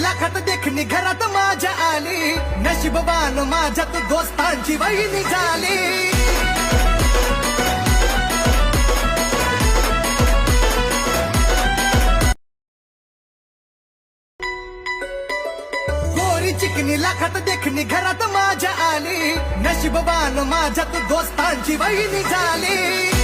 लाखात देखणी घरात माझ्या आली. नशीबवान माझ्यात दोस्तांची वहिनी झाली. चिकनी लाखात देखणी घरात माझ्या आली. नशीबवान माझ्यात दोस्तांची वहिनी झाली.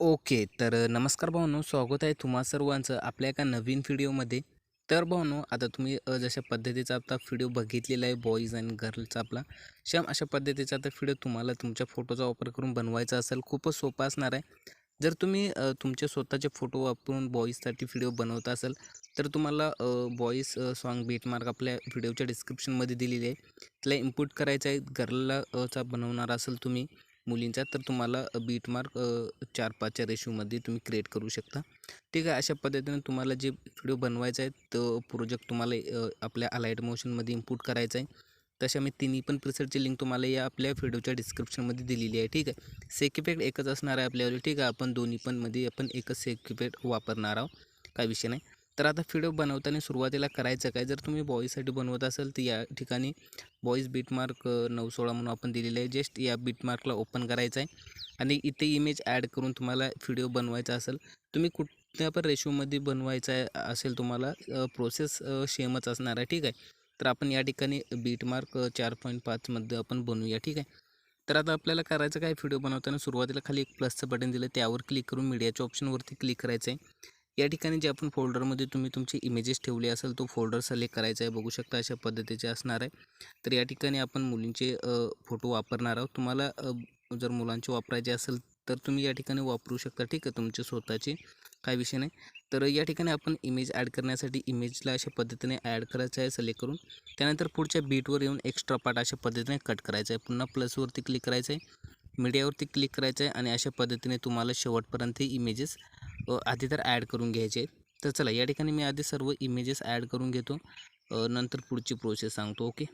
ओके तर नमस्कार भाऊनो स्वागत आहे तुम्हा सर्वांचं आपल्या एका नवीन व्हिडिओमध्ये. तर भाऊनो आता तुम्ही जशा पद्धतीचा आता व्हिडिओ बघितलेला आहे बॉईज आणि गर्लचा आपला सेम अशा पद्धतीचा आता व्हिडिओ तुम्हाला तुमच्या फोटोचा वापर करून बनवायचा असेल खूपच सोपा असणार आहे. जर तुम्ही तुमचे स्वतःचे फोटो वापरून बॉईजसाठी व्हिडिओ बनवता असाल तर तुम्हाला बॉईज सॉन्ग बीटमार्क आपल्या व्हिडिओच्या डिस्क्रिप्शनमध्ये दिलेली आहे. त्याला इम्पुट करायचं आहे गर्लला चा बनवणार असेल तुम्ही मुलींचा तर तुम्हाला बीट मार्क चार पाचच्या रेशोमध्ये तुम्ही क्रिएट करू शकता. ठीक आहे अशा पद्धतीने तुम्हाला जे व्हिडिओ बनवायचा आहे तो प्रोजेक्ट तुम्हाला आपल्या अलाइट मोशनमध्ये इम्पुट करायचा आहे. तशा मी तिन्ही पण प्रिसेटची लिंक तुम्हाला या आपल्या व्हिडिओच्या डिस्क्रिप्शनमध्ये दिलेली आहे. ठीक आहे सेक इफेक्ट एकच असणार आहे आपल्यावर. ठीक आहे आपण दोन्ही पण मध्ये आपण एकच सेक इफेक्ट वापरणार आहोत. काय विषय नाही. तर आता व्हिडिओ बनवताना सुरुवातीला करायचं काय? जर तुम्ही बॉईजसाठी बनवत असाल तर या ठिकाणी बॉईज बीटमार्क नऊ सोळा म्हणून आपण दिलेलं आहे. जस्ट या बीटमार्कला ओपन करायचं आहे. आणि इथे इमेज ॲड करून तुम्हाला व्हिडिओ बनवायचा असेल तुम्ही कुठल्या पण रेशोमध्ये बनवायचा असेल तुम्हाला प्रोसेस सेमच असणार आहे. ठीक आहे? तर आपण या ठिकाणी बीटमार्क चार पॉईंट पाचमध्ये आपण बनवूया. ठीक आहे? तर आता आपल्याला करायचं काय? व्हिडिओ बनवताना सुरुवातीला खाली एक प्लसचं बटन दिलं. त्यावर क्लिक करून मीडियाच्या ऑप्शनवरती क्लिक करायचं आहे. या ठिकाणी जे आपण फोल्डरमध्ये तुम्ही तुमचे इमेजेस ठेवले असेल तो फोल्डर सिलेक्ट करायचा आहे. बघू शकता अशा पद्धतीचे असणार आहे. तर या ठिकाणी आपण मुलींचे फोटो वापरणार आहोत. तुम्हाला जर मुलांचे वापरायचे असेल तर तुम्ही या ठिकाणी वापरू शकता. ठीक आहे तुमचे स्वतःचे. काय विषय नाही. तर या ठिकाणी आपण इमेज ॲड करण्यासाठी इमेजला अशा पद्धतीने ॲड करायचं आहे सिलेक्ट करून. त्यानंतर पुढच्या बीटवर येऊन एक्स्ट्रा पार्ट अशा पद्धतीने कट करायचं आहे. पुन्हा प्लसवरती क्लिक करायचं आहे. मीडियावरती क्लिक करायचं आहे. आणि अशा पद्धतीने तुम्हाला शेवटपर्यंत इमेजेस आधी तर ॲड करून घ्यायचे. आहेत तर चला या ठिकाणी मी आधी सर्व इमेजेस ॲड करून घेतो. नंतर पुढची प्रोसेस सांगतो ओके?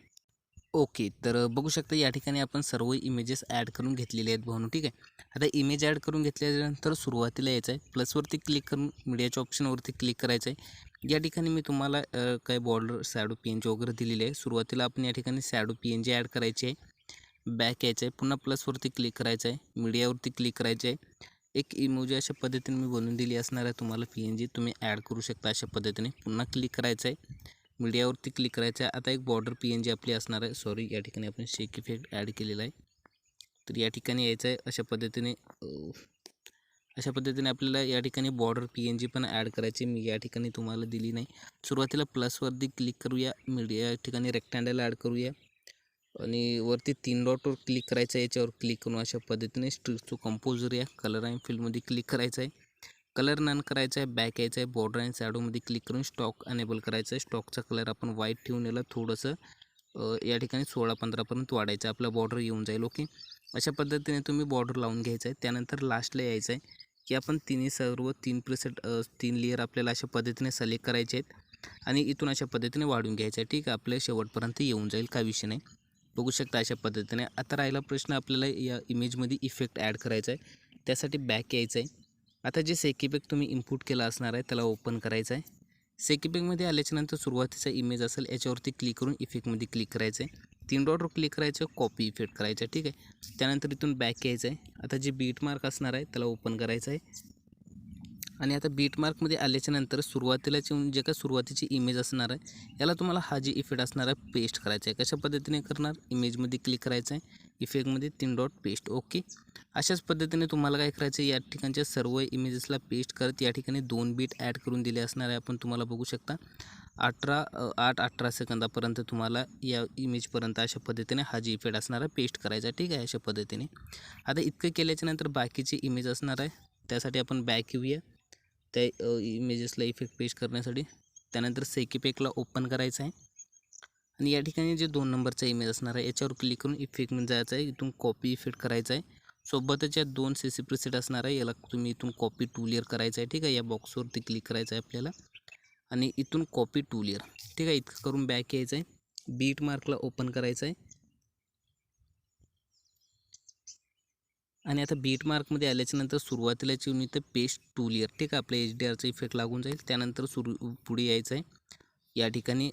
ओके तर बघू शकता या ठिकाणी आपण सर्व इमेजेस ॲड करून घेतलेले आहेत भावनो ठीक आहे? आता इमेज ॲड करून घेतल्यानंतर सुरुवातीला यायचं आहे. प्लसवरती क्लिक करून मीडियाच्या ऑप्शनवरती क्लिक करायचं आहे. या ठिकाणी मी तुम्हाला काय border shadow P N G वगैरे दिलेली आहे. सुरुवातीला आपण या ठिकाणी shadow P N G add करायची आहे. बॅक यायचं आहे. पुन्हा प्लसवरती क्लिक करायचं आहे. मीडियावरती क्लिक करायचं आहे. एक इमोजी अशा पद्धतीने मी बनवून दिली असणार आहे तुम्हाला पी एन जी तुम्ही ॲड करू शकता अशा पद्धतीने. पुन्हा क्लिक करायचं आहे. मीडियावरती क्लिक करायचं आहे. आता एक बॉर्डर पी एन जी आपली असणार आहे. सॉरी या ठिकाणी आपण शेक इफेक्ट ॲड केलेला आहे. तर या ठिकाणी यायचं आहे. अशा पद्धतीने अशा पद्धतीने आपल्याला या ठिकाणी बॉर्डर पी एन जी पण ॲड करायची मी या ठिकाणी तुम्हाला दिली नाही. सुरुवातीला प्लसवरती क्लिक करूया. मीडिया या ठिकाणी रेक्टँडल ॲड करूया. आणि वरती तीन डॉटवर क्लिक करायचं आहे याच्यावर क्लिक करून अशा पद्धतीने स्ट्रिक्सचं कंपोजर या कलर अँड फिल्डमध्ये क्लिक करायचं आहे कलर नन करायचा आहे बॅक यायचं आहे बॉर्डर अँड शॅडोमध्ये क्लिक करून स्टॉक अनेबल करायचं आहे स्टॉकचा कलर आपण व्हाईट ठेवून याला थोडंसं या ठिकाणी सोळा पंधरापर्यंत वाढायचं आहे आपला बॉर्डर येऊन जाईल ओके अशा पद्धतीने तुम्ही बॉर्डर लावून घ्यायचं आहे त्यानंतर लास्टला यायचं आहे की आपण तिन्ही सर्व तीन प्रिसेट तीन लेअर आपल्याला अशा पद्धतीने सिलेक्ट करायचे आहेत. आणि इथून अशा पद्धतीने वाढून घ्यायचं आहे ठीक आहे? आपल्या शेवटपर्यंत येऊन जाईल काय विषय नाही. बघू शकता अशा पद्धतीने. आता राहिला प्रश्न आपल्याला या इमेजमध्ये इफेक्ट ॲड करायचा आहे. त्यासाठी बॅक यायचं आहे. आता जे सेक तुम्ही इम्पुट केला असणार आहे त्याला ओपन करायचं आहे. सेक आल्याच्यानंतर सुरुवातीचा इमेज असेल याच्यावरती क्लिक करून इफेक्टमध्ये क्लिक करायचं आहे. तीन डॉटवर क्लिक करायचं कॉपी इफेक्ट करायचं आहे ठीक आहे. त्यानंतर इथून बॅक यायचं आहे. आता जे बीट मार्क असणार आहे त्याला ओपन करायचं आहे. आणि आता बीटमार्कमध्ये आल्याच्यानंतर सुरुवातीला जे काय सुरुवातीची इमेज असणार आहे याला तुम्हाला हा जी इफेक्ट असणार आहे पेस्ट करायचा आहे. कशा पद्धतीने करणार? इमेजमध्ये क्लिक करायचं आहे. इफेक्टमध्ये तीन डॉट पेस्ट ओके अशाच पद्धतीने तुम्हाला काय करायचं आहे? या ठिकाणच्या सर्व इमेजेसला पेस्ट करत या ठिकाणी दोन बीट ॲड करून दिले असणार आहे. आपण तुम्हाला बघू शकता. अठरा आठ अठरा सेकंदापर्यंत तुम्हाला या इमेजपर्यंत अशा पद्धतीने हा जी इफेक्ट असणार आहे पेस्ट करायचा आहे. ठीक आहे? अशा पद्धतीने. आता इतकं केल्याच्यानंतर बाकीची इमेज असणार आहे. त्यासाठी आपण बॅक येऊया. त्या इमेजेसला इफेक्ट पेश करण्यासाठी त्यानंतर सेकीपेकला ओपन करायचं आहे. आणि या ठिकाणी जे दोन नंबरचा इमेज असणार आहे याच्यावर क्लिक करून इफेक्टमध्ये जायचं आहे. इथून कॉपी इफेक्ट करायचं आहे. सोबतच या दोन सी सी प्रिसेट असणार आहे याला तुम्ही इथून कॉपी टू लेअर करायचं आहे ठीक आहे? या बॉक्सवरती क्लिक करायचं आहे आपल्याला. आणि इथून कॉपी टू लेअर ठीक आहे? इतकं करून बॅक यायचं आहे. बीट मार्कला ओपन करायचं आहे. आणि आता बीट मार्कमध्ये आल्याच्यानंतर येऊन इथं पेस्ट टू लेअर ठीक आहे आपल्या एच डी आरचा इफेक्ट लागून जाईल. त्यानंतर सुरू पुढे यायचं आहे या ठिकाणी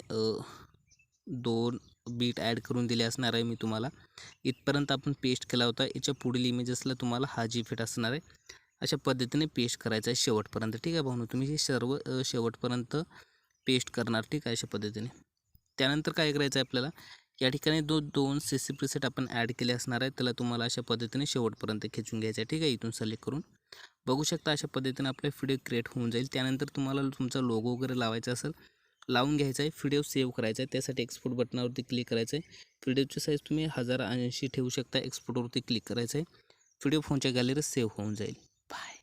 दोन बीट ॲड करून दिले असणार आहे मी तुम्हाला. इथपर्यंत आपण पेस्ट केला होता. याच्या पुढील इमेजेसला तुम्हाला हा जी फिट असणार आहे. अशा पद्धतीने पेस्ट करायचं आहे शेवटपर्यंत ठीक आहे भाऊ तुम्ही हे सर्व शेवटपर्यंत पेस्ट करणार ठीक आहे अशा पद्धतीने. त्यानंतर काय करायचं आहे आपल्याला? या ठिकाणी दो दोन सी सी प्रिसेट आपण ॲड केले असणार आहे. त्याला तुम्हाला अशा पद्धतीने शेवटपर्यंत खेचून घ्यायचं आहे. ठीक आहे? इथून सिलेक्ट करून. बघू शकता अशा पद्धतीने आपले व्हिडिओ क्रिएट होऊन जाईल. त्यानंतर तुम्हाला तुमचा लोगो वगैरे लावायचा असेल लावून घ्यायचा आहे. व्हिडिओ सेव्ह करायचा आहे. त्यासाठी एक्सपोर्ट बटनावरती क्लिक करायचं आहे. व्हिडिओची साईज तुम्ही हजार ऐंशी ठेवू शकता. एक्सपोर्टवरती क्लिक करायचं आहे. व्हिडिओ फोनच्या गॅलरीत सेव्ह होऊन जाईल. बाय